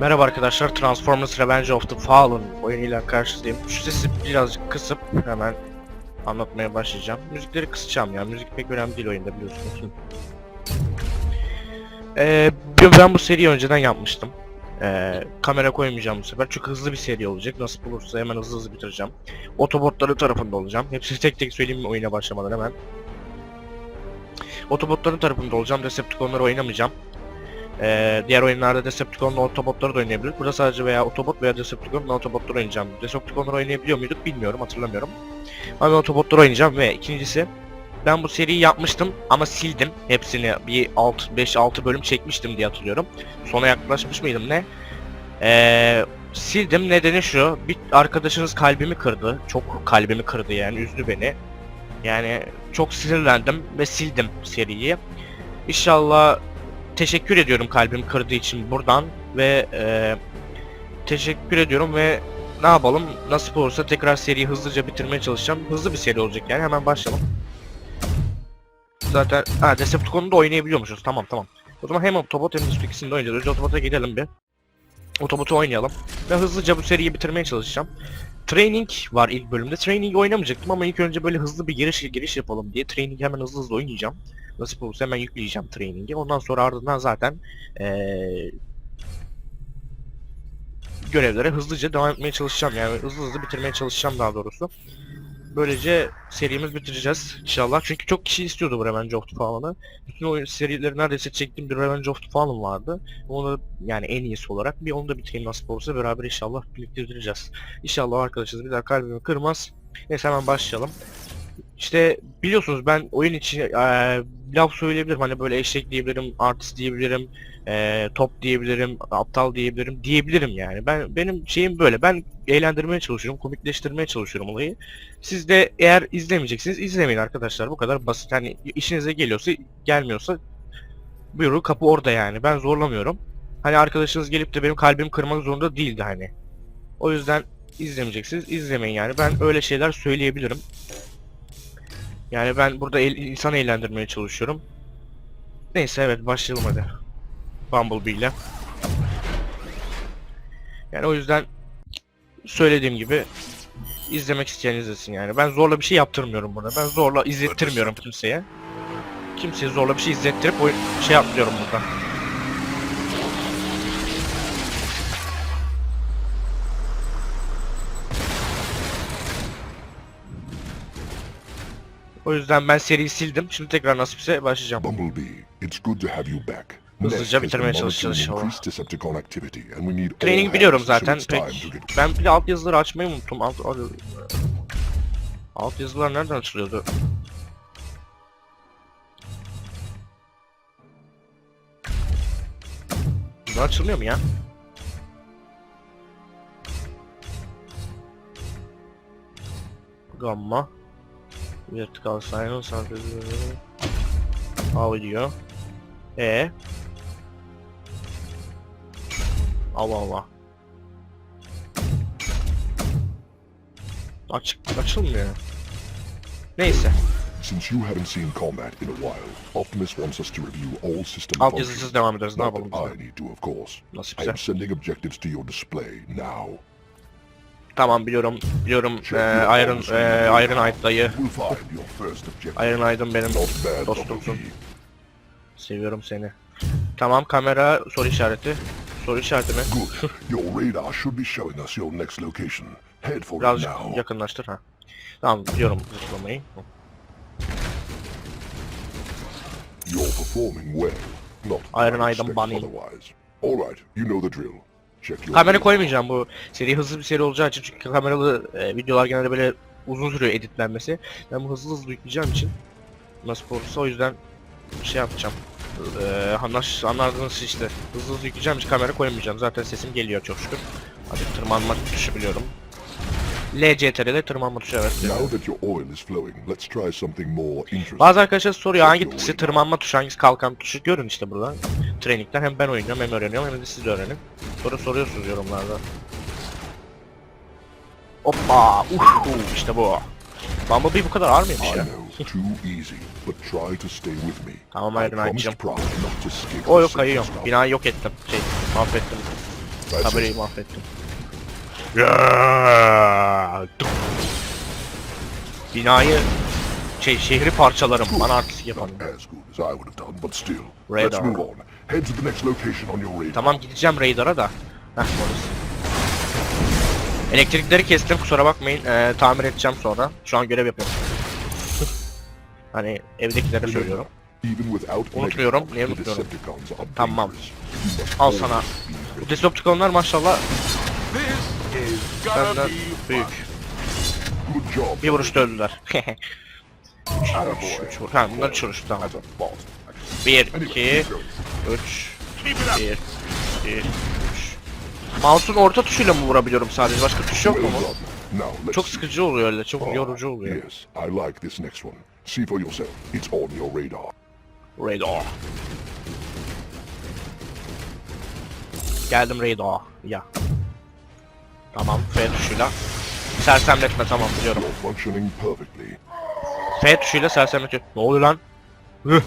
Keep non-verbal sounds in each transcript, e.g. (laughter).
Merhaba arkadaşlar, Transformers Revenge of the Fallen oyunuyla karşınızdayım. Şu sesi birazcık kısıp hemen anlatmaya başlayacağım. Müzikleri kısacağım ya, müzik pek önemli değil oyunda biliyorsunuz. Ee, ben bu seriyi önceden yapmıştım. Ee, kamera koymayacağım bu sefer çünkü hızlı bir seri olacak. Nasıl bulursa hemen hızlı hızlı bitireceğim. Otobotları tarafında olacağım. Hepsini tek tek söyleyeyim mi oyuna başlamadan hemen. Otobotların tarafında olacağım. Decepticonları oynamayacağım. Ee, diğer oyunlarda Decepticon'la Autobot'ları da oynayabilir. Burada sadece veya Autobot veya Decepticon'la Autobot'ları oynayacağım. Decepticon'ları oynayabiliyor muyduk bilmiyorum hatırlamıyorum. Ama Autobot'ları oynayacağım ve ikincisi ben bu seriyi yapmıştım ama sildim. Hepsini bir 6 5-6 bölüm çekmiştim diye hatırlıyorum. Sona yaklaşmış mıydım ne? Ee, sildim nedeni şu. Bir arkadaşınız kalbimi kırdı. Çok kalbimi kırdı yani üzdü beni. Yani çok sinirlendim ve sildim seriyi. İnşallah teşekkür ediyorum kalbim kırdığı için buradan ve e, teşekkür ediyorum ve ne yapalım nasip olursa tekrar seriyi hızlıca bitirmeye çalışacağım. Hızlı bir seri olacak yani hemen başlayalım. Zaten ha Decepticon'u da oynayabiliyormuşuz tamam tamam. O zaman hem Autobot hem de ikisini de oynayacağız. Önce Autobot'a gidelim bir. Autobot'u oynayalım. Ve hızlıca bu seriyi bitirmeye çalışacağım. Training var ilk bölümde. Training oynamayacaktım ama ilk önce böyle hızlı bir giriş giriş yapalım diye Training hemen hızlı hızlı oynayacağım. Nasip olursa hemen yükleyeceğim training'i. Ondan sonra ardından zaten eee görevlere hızlıca devam etmeye çalışacağım. Yani hızlı hızlı bitirmeye çalışacağım daha doğrusu. Böylece serimiz bitireceğiz inşallah. Çünkü çok kişi istiyordu bu Revenge of the Fallen'ı. Bütün oyun serileri neredeyse çektiğim bir Revenge of the Fallen vardı. Onu yani en iyisi olarak bir onu da bitireyim nasip olursa beraber inşallah birlikte bitireceğiz. İnşallah arkadaşlar bir daha kalbimi kırmaz. Neyse hemen başlayalım. İşte biliyorsunuz ben oyun için laf söyleyebilirim hani böyle eşek diyebilirim, artist diyebilirim, eee, top diyebilirim, aptal diyebilirim, diyebilirim yani. Ben benim şeyim böyle. Ben eğlendirmeye çalışıyorum, komikleştirmeye çalışıyorum olayı. Siz de eğer izlemeyeceksiniz izlemeyin arkadaşlar. Bu kadar basit. Hani işinize geliyorsa, gelmiyorsa buyurun kapı orada yani. Ben zorlamıyorum. Hani arkadaşınız gelip de benim kalbimi kırmak zorunda değildi hani. O yüzden izlemeyeceksiniz, izlemeyin yani. Ben öyle şeyler söyleyebilirim. Yani ben burada el, insan eğlendirmeye çalışıyorum. Neyse evet başlayalım hadi. Bumblebee ile. Yani o yüzden söylediğim gibi izlemek isteyen izlesin yani. Ben zorla bir şey yaptırmıyorum burada. Ben zorla izlettirmiyorum kimseye. Kimseye zorla bir şey izlettirip oyun şey yapmıyorum burada. O yüzden ben seriyi sildim. Şimdi tekrar nasipse başlayacağım. Bumblebee, it's good to have you back. Hızlıca bitirmeye çalışacağız inşallah. Training biliyorum zaten pek. Ben bir de alt yazıları açmayı unuttum. Alt, alt, alt yazılar nereden açılıyordu? Bu açılmıyor mu ya? Gamma Vertical signal sentezi Audio E Allah Allah Aç açılmıyor. Neyse. Since you haven't seen combat in a while, Optimus wants us to review all system Alt functions. yazısız devam ederiz. Ne Not yapalım that? I need to, of course. I Nasipse. am sending objectives to your display now. Tamam biliyorum. Biliyorum. Ee, Iron and Iron Knight dayı. Iron Knight'ım benim dostumsun. Seviyorum seni. Tamam kamera soru işareti. Soru işareti mi? Birazcık yakınlaştır ha. Tamam biliyorum zıplamayı. You're performing well. Not Iron expect Bunny. otherwise. All right, you know the drill. Kamera koymayacağım bu seri hızlı bir seri olacağı için çünkü kameralı e, videolar genelde böyle uzun sürüyor editlenmesi. Ben bu hızlı hızlı yükleyeceğim için nasıl olursa o yüzden şey yapacağım. Eee anlaş, anladınız işte. Hızlı hızlı yükleyeceğim için kamera koymayacağım. Zaten sesim geliyor çok şükür. Hadi tırmanma tuşu biliyorum. LCTR'de tırmanma tuşu evet. Bazı arkadaşlar soruyor hangisi tırmanma tuşu hangisi kalkan tuşu görün işte burada. Training'den hem ben oynuyorum hem öğreniyorum hem de siz de öğrenin. Soru soruyorsunuz yorumlarda. Hoppa! Uhu! işte bu. Bumblebee bu kadar ağır mıymış ya? Tamam to skip O yok kayıyorum. Binayı yok ettim. Şey, mahvettim. İt. mahvettim. Binayı şey şehri parçalarım. Bana artistik yapalım. Radar. Head to the next location on your radar. Tamam gideceğim Raider'a da. Heh orası. Elektrikleri kestim kusura bakmayın. Ee, tamir edeceğim sonra. Şu an görev yapıyorum. hani evdekilere söylüyorum. Even without Unutmuyorum, niye the unutmuyorum? Tamam. Al sana. Bu. Decepticonlar maşallah be büyük. Good job. Bir vuruşta öldüler. (laughs) Üç vur. Ha bunlar vuruş tamam. As a bot. Bir, Anyway, iki, keep going. üç, Keep it up. bir, iki, üç. Mouse'un orta tuşuyla mı vurabiliyorum sadece? Başka tuş yok mu? Çok sıkıcı oluyor öyle, çok Ah, yorucu oluyor. Yes, I like this next one. See for yourself. It's on your radar. Radar. Geldim radar. Ya. Tamam, F tuşuyla. Sersemletme tamam biliyorum. F tuşuyla sersemletiyor. Ne oluyor lan? Hıh.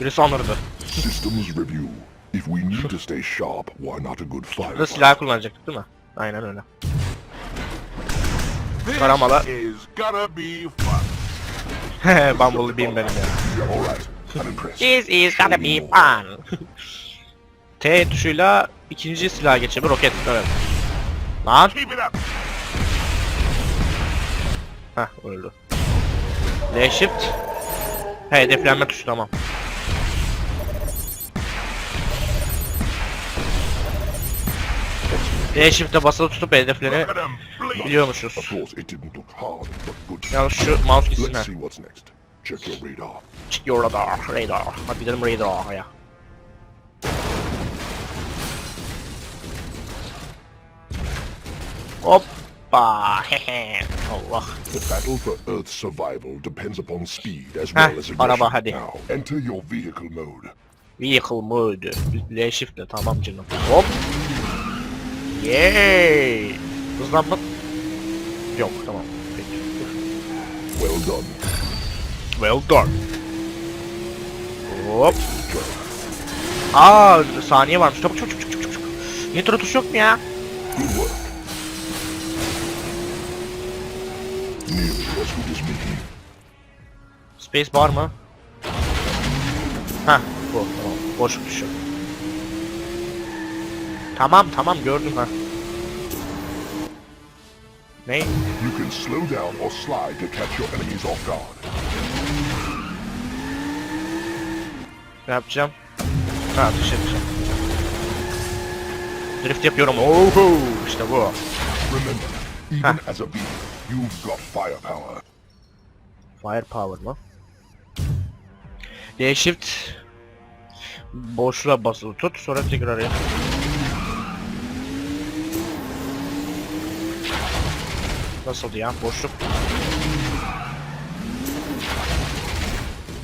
Birisi anırdı. Systems review. If we need to stay sharp, why not a good Burada firefight? silah kullanacaktık değil mi? Aynen öyle. This Karamala. is gonna be fun. (laughs) Bumblebee'im benim ya. All right. I'm impressed. This is gonna be fun. T tuşuyla ikinci silah geçemi roket. Evet. Lan. Heh öldü. L shift. He hedeflenme tuşu tamam. D shift'e basılı tutup hedefleni Look at him bleed. biliyormuşuz. Of course, it didn't look hard, but good. Yalnız şu mouse gitsin ha. Let's see what's next. Check your radar. Check your radar, radar. Hadi gidelim radar'a. Hoppa, hehe. Allah. The battle for Earth's survival depends upon speed as Heh, well as araba aggression. hadi. Now, enter your vehicle mode. Vehicle mode. L shift'le tamam canım. Hop. Yay. Hızlanma. Yok tamam. Peki. Well done. Well done. Hop. Aa saniye varmış. Çabuk çabuk çabuk çabuk çabuk. Nitro tuş yok mu ya? Space bar mı? Ha bu tamam. Boşluk tuşu. Tamam tamam gördüm ha. Ne? You can slow down or slide to catch your enemies off guard. Ne yapacağım? Ha ateş edeceğim. Drift yapıyorum. Oho işte bu. Remember, even as a beam, you've got firepower. Firepower mı? D shift boşluğa basılı tut sonra tekrar yap. Nasıldı ya boşluk?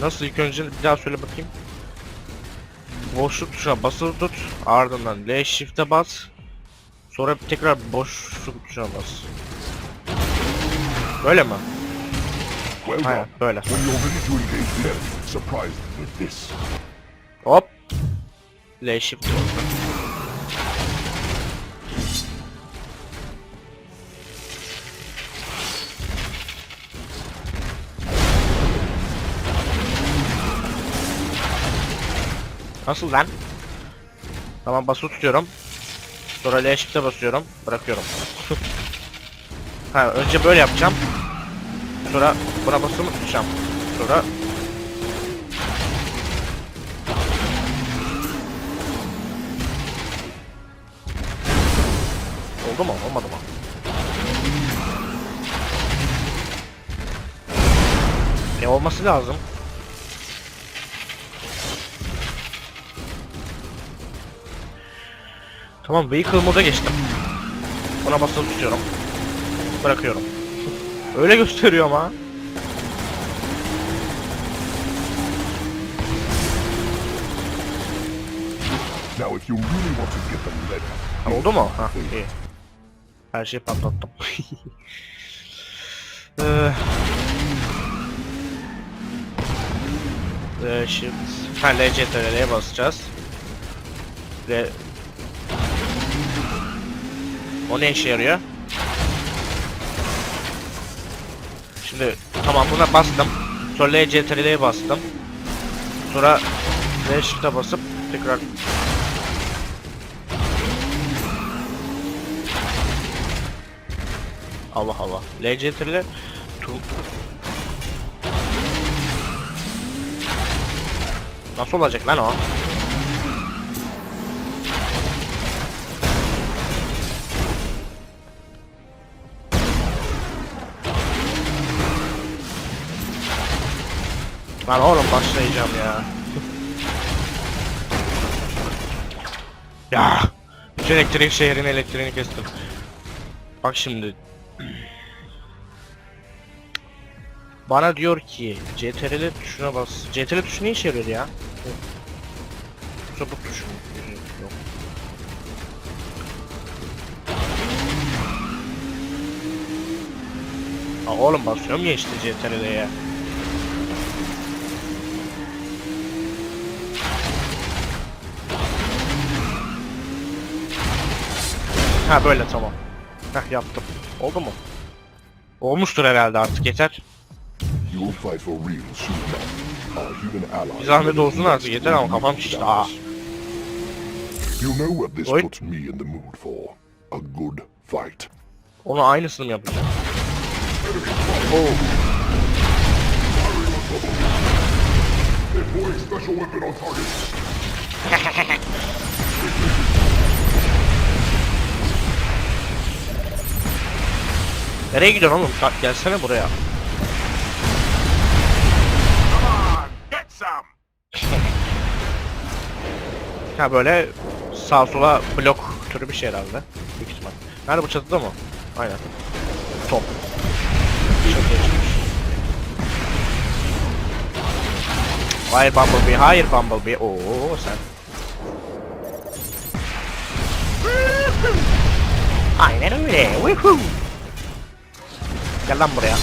Nasıl ilk önce bir daha söyle bakayım. Boşluk tuşuna basılı tut ardından L shift'e bas sonra tekrar boşluk tuşuna bas. Böyle mi? Well done. böyle. Hop. L shift oldu. Nasıl lan? Tamam basılı tutuyorum. Sonra L shift'e basıyorum. Bırakıyorum. (laughs) ha önce böyle yapacağım. Sonra buna basılı tutacağım. Sonra Oldu mu? Olmadı mı? E olması lazım. Tamam vehicle moda geçtim. Buna basılı tutuyorum. Bırakıyorum. Öyle gösteriyor ama. Now, if you really want to get them ready, Ha, oldu mu? Ha iyi. Her şeyi patlattım. Eee... Eee shift... Ha LCTRL'ye basacağız. Ve... O ne işe yarıyor? Şimdi tamam buna bastım. Sonra LCTRL'ye bastım. Sonra L shift'e basıp tekrar Allah Allah. LCTRL tu- Nasıl olacak lan o? Lan oğlum başlayacağım ya. ya. Bütün elektrik şehrin elektriğini kestim. Bak şimdi. Bana diyor ki CTRL tuşuna bas. CTRL tuşu ne işe yarıyor ya? Çabuk tuşu. Yok. Aa, oğlum basıyorum ya işte CTRL'ye. Ha böyle tamam. Heh yaptım. Oldu mu? Olmuştur herhalde artık yeter. Bir zahmet olsun artık, yeter ama kafam şişti, aa. You know what this Oy. puts me in the mood for? A good fight. Onu aynısını mı yapacağım? Deploying special weapon on target. (laughs) Nereye gidiyorsun oğlum? Ka- Gelsene buraya. Come on, get some. Ha böyle sağ sola blok türü bir şey herhalde. Büyük ihtimal. Nerede bu çatıda mı? Aynen. Top. Hayır Bumblebee, hayır Bumblebee. Oo sen. Aynen öyle. Woohoo. Gel lan buraya.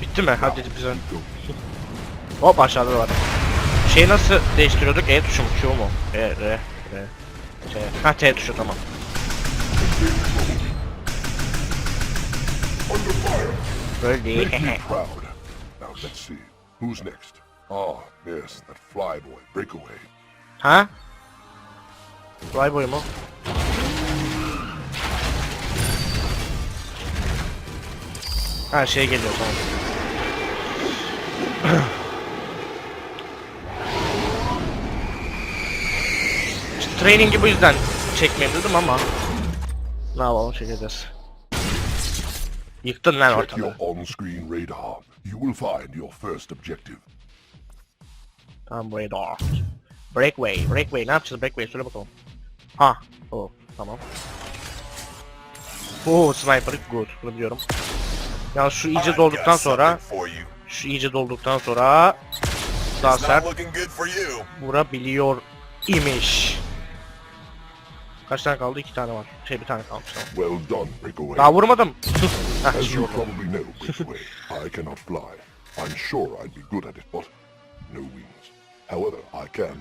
Bitti mi? Hadi bize. Go. Hop aşağıda da var. Şeyi nasıl değiştiriyorduk? E tuşu mu? Q mu? E, R, R. T. Ha T tuşu tamam. Böyle değil. Make me (laughs) proud. Now let's see. Who's next? Ah, yes, that flyboy, breakaway. ha? Flyboy mu? Ha şey geliyor tamam. (clears throat) İşte training'i bu yüzden çekmeyeyim dedim ama ne yapalım çekeceğiz. Yıktın lan Check your ortalığı. on-screen radar. You will find your first objective. Tamam burayı da. Breakaway, breakaway. Ne yapacağız breakaway? Söyle bakalım. Ha, o tamam. Oo sniper good. Bunu biliyorum. Ya şu iyice dolduktan sonra, şu iyice dolduktan sonra daha sert vurabiliyor imiş. Kaç tane kaldı? İki tane var. Şey bir tane kalmış tamam. Well done, breakaway. Daha vurmadım. Heh, As iyi you probably know, breakaway, I cannot fly. I'm sure I'd be good at it, but no wings.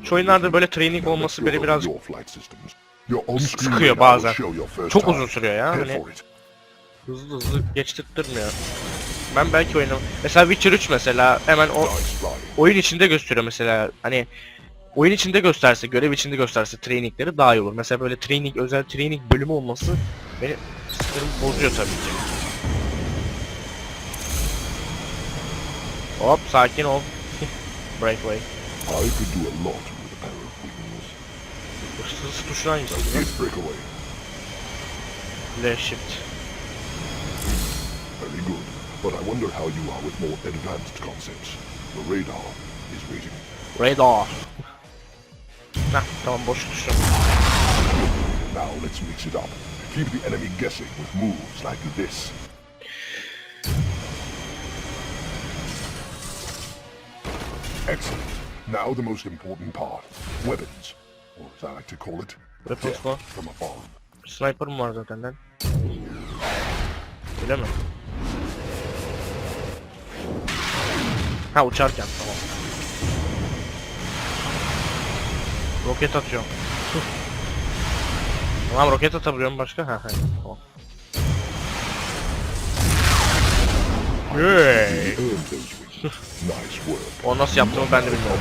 Şu oyunlarda böyle training olması beni biraz sıkıyor bazen. will show your first Çok time. uzun sürüyor ya. Hani hızlı hızlı geçtirtmiyor. Ben belki oynam. Mesela Witcher 3 mesela hemen o oyun içinde gösteriyor mesela hani oyun içinde gösterse, görev içinde gösterse trainingleri daha iyi olur. Mesela böyle training, özel training bölümü olması beni sinirimi bozuyor tabii ki. Hop sakin ol. (laughs) Breakaway. I could do a lot with a pair of wings. Hız tuşu hangisi? It's breakaway. Left shift. Very good. But I wonder how you are with more advanced concepts. The radar is waiting. Radar. Heh, tamam boş tuşu. Now let's mix it up. Keep the enemy guessing with moves like this. Excellent. Now the most important part. Weapons. Or as I like to call it, Weapons death mu? from above. Sniper'ım var zaten lan. Öyle mi? Ha uçarken tamam. Roket atıyorum. Tamam roket atabiliyorum başka. Ha ha. Tamam. Hey. Those. O nasıl yaptığımı ben de bilmiyorum.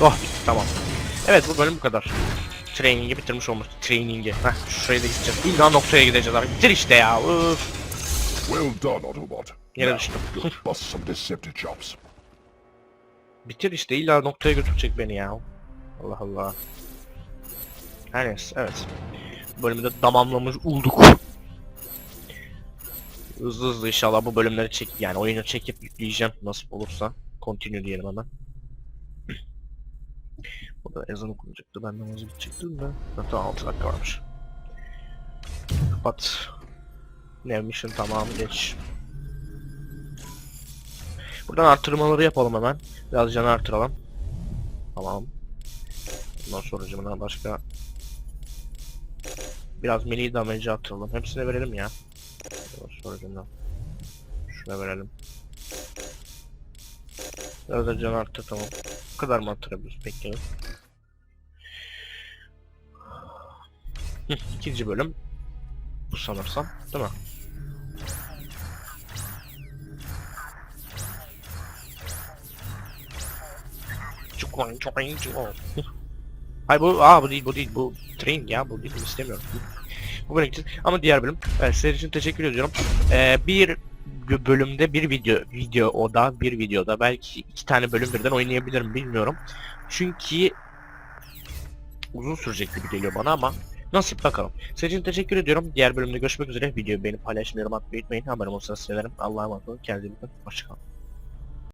Oh tamam. Evet bu bölüm bu kadar. Training'i bitirmiş olmuş. Training'i. Heh şuraya da gideceğiz. İlla noktaya gideceğiz abi. Bitir işte ya. Üf. Well done, Autobot. Yere düştüm. bust some Decepticons. Bitir işte illa noktaya götürecek beni ya. Allah Allah. Her neyse evet. Bölümü de tamamlamış olduk. Hızlı hızlı inşallah bu bölümleri çek yani oyunu çekip yükleyeceğim nasip olursa. Continue diyelim hemen. Burada ezan okunacaktı. Ben namazı gidecektim de. Zaten 6 dakika varmış. Kapat. New mission tamam geç. Buradan artırmaları yapalım hemen. Biraz canı artıralım. Tamam. Bundan sonra cımına başka Biraz melee damage artıralım. Hepsine verelim ya. Cımına. Şuna verelim. Biraz da canı arttır tamam. Bu kadar mı arttırabiliriz peki? İkinci bölüm. Bu sanırsam. Değil mi? Oyun çok oyun. Hayır bu aa bu değil bu değil bu train ya bu değil istemiyorum. Bu bölüm için ama diğer bölüm. Evet sizler için teşekkür ediyorum. Ee, bir bö- bölümde bir video video oda bir videoda belki iki tane bölüm birden oynayabilirim bilmiyorum. Çünkü uzun sürecek gibi geliyor bana ama nasip bakalım. Sizler için teşekkür ediyorum. Diğer bölümde görüşmek üzere. Videoyu beğenip paylaşmayı, yorum atmayı unutmayın. Haberim olsa sevinirim. Allah'a emanet olun. Kendinize iyi bakın. Hoşçakalın.